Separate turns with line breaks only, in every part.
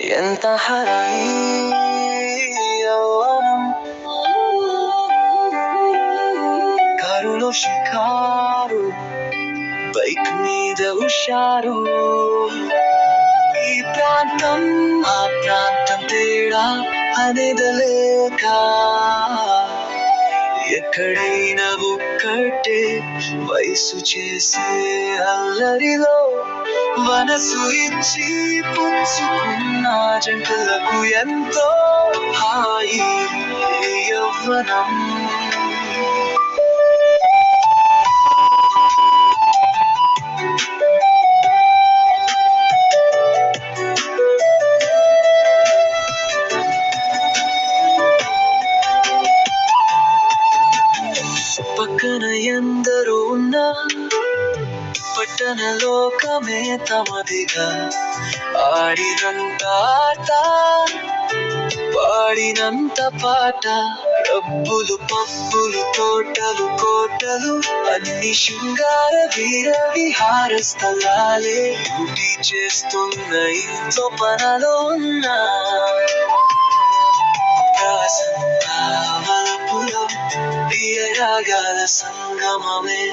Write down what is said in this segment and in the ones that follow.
ఎంత హరీ యవ్వనం కారులో షికారు బైక్ మీద హుషారు. ఈ ప్రాంతం ఆ ప్రాంతం తేడా అనేదలేక ఎక్కడైనా ఒక్కటే వయసు చేసే అల్లరిలో మనసు ఇచ్చి పుచ్చుకున్న జంటలకు ఎంతో హాయి యవ్వనం. పక్కన ఎందరో ఉన్నా పట్టణ లోకమే తమదిగా. ఆడినంత ఆట పాడినంత పాట. డబ్బులు పబ్బులు తోటలు కోటలు అన్ని శృంగార వీర విహార స్థలాలే డ్యూటీ చేస్తున్న ఇంట్లో పనలో ఉన్నా వలపులో సంగమమే.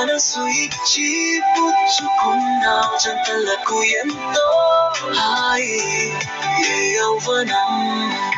나는 수입지 부족한 나오전 달라고 연도 하이 예여원함